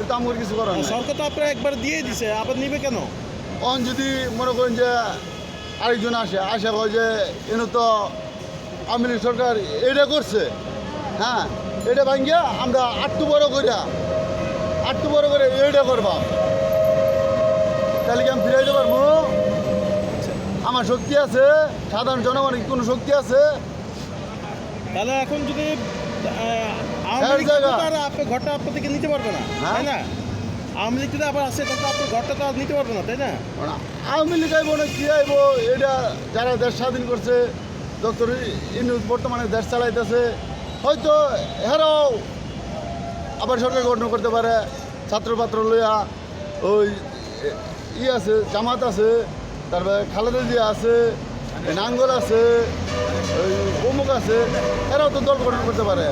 এটা আমার কিছু করার সরকার তো আপনার একবার দিয়ে দিছে আবার নিবে কেন? অন যদি মনে করেন যে আরেকজন আসে আসে কয় যে এনে তো আওয়ামী লীগ সরকার এটা করছে। হ্যাঁ এটা ভাঙ্গিয়া আমরা আটটু বড় করিয়া আটটু বড় করে এইটা করবাম তাহলে কি আমি ফিরাইতে পারব? আমার শক্তি আছে সাধারণ জনগণের কোনো শক্তি আছে? তাহলে এখন যদি আওয়ামী জায়গা। আপনার ঘরটা আপনার থেকে নিতে পারবে না হ্যাঁ। তাই না আওয়ামী লীগ যদি আবার আসে তাহলে আপনার ঘরটা তো আর নিতে পারবে না তাই না আওয়ামী লীগ আইব না কি আইব এটা যারা দেশ স্বাধীন করছে ডক্টর ইনুজ বর্তমানে দেশ চালাইতেছে হয়তো হেরাও আবার সরকার গঠন করতে পারে ছাত্র পাত্র লইয়া ওই ই আছে জামাত আছে তারপরে খালেদা জিয়া আছে নাঙ্গল আছে ওই অমুক আছে এরাও তো দল গঠন করতে পারে।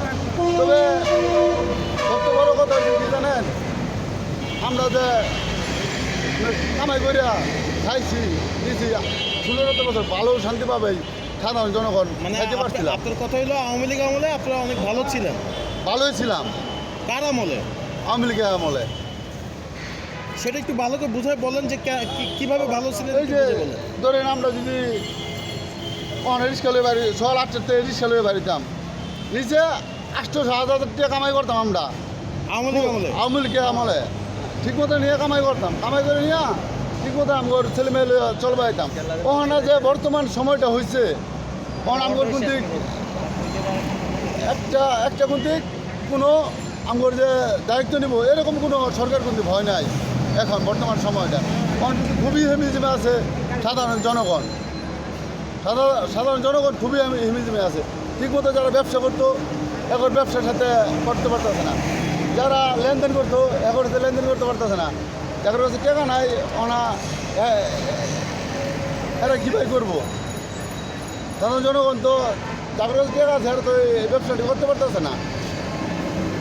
তবে সবচেয়ে বড় কথা হচ্ছে কি জানেন? আমরা যে কামাই করিয়া খাইছি দিছি ষোলো বছর ভালো শান্তি পাবে সাধারণ জনগণ মানে খাইতে আপনার- পারছিলাম। আপনার কথা হলো আওয়ামী লীগ আমলে আপনারা অনেক ভালো ছিলেন। ভালোই ছিলাম। কার আমলে? আওয়ামী লীগের আমলে। সেটা একটু ভালো করে বুঝায় বলেন যে কীভাবে ভালো ছিলেন এই যে ধরেন আমরা যদি রিক্সা লয়ে বাড়ি সকাল আটটাতে রিক্সা লয়ে বাড়িতাম নিচে আটশো সাত হাজার টাকা কামাই করতাম আমরা। আমলে? আওয়ামী লীগের আমলে। ঠিক মতো নিয়ে কামাই করতাম। কামাই করে নিয়ে ঠিক মতো আমার ছেলে মেয়ে চলবাইতাম। ওখানে যে বর্তমান সময়টা হয়েছে ওখানে আমার কিন্তু একটা একটা কিন্তু কোনো আমার যে দায়িত্ব নিব এরকম কোনো সরকার কিন্তু ভয় নাই এখন বর্তমান সময়টা। কিন্তু খুবই হেমিজিমে আছে সাধারণ জনগণ। সাধারণ সাধারণ জনগণ খুবই হেমি- হেমিজিমে আছে। ঠিকমতো যারা ব্যবসা করতো, এখন ব্যবসার সাথে করতে পারতেছে না। যারা লেনদেন করতো, এখন সাথে লেনদেন করতে পারতেছে না। যাদের কাছে টাকা নাই ওনা এরা কীভাবে করব? সাধারণ জনগণ তো যাদের কাছে টাকা আছে তো এই ব্যবসাটি করতে পারতেছে না।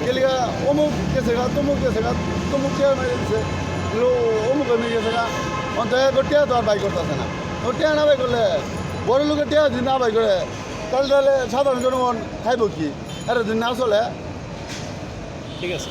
গেলিগা অমুক গেছে গা, তমুক গেছে গা, তমুক টিয়া মেরে দিচ্ছে অমুক মেরে গেছে গা। অন্তত টিয়া তো আর বাই করতেছে না। টিয়া না বাই করলে বড় লোকের টেয়া যদি না বাই করে, তাহলে তাহলে সাধারণ জনগণ খাইব কি? এরা যদি না চলে, ঠিক আছে।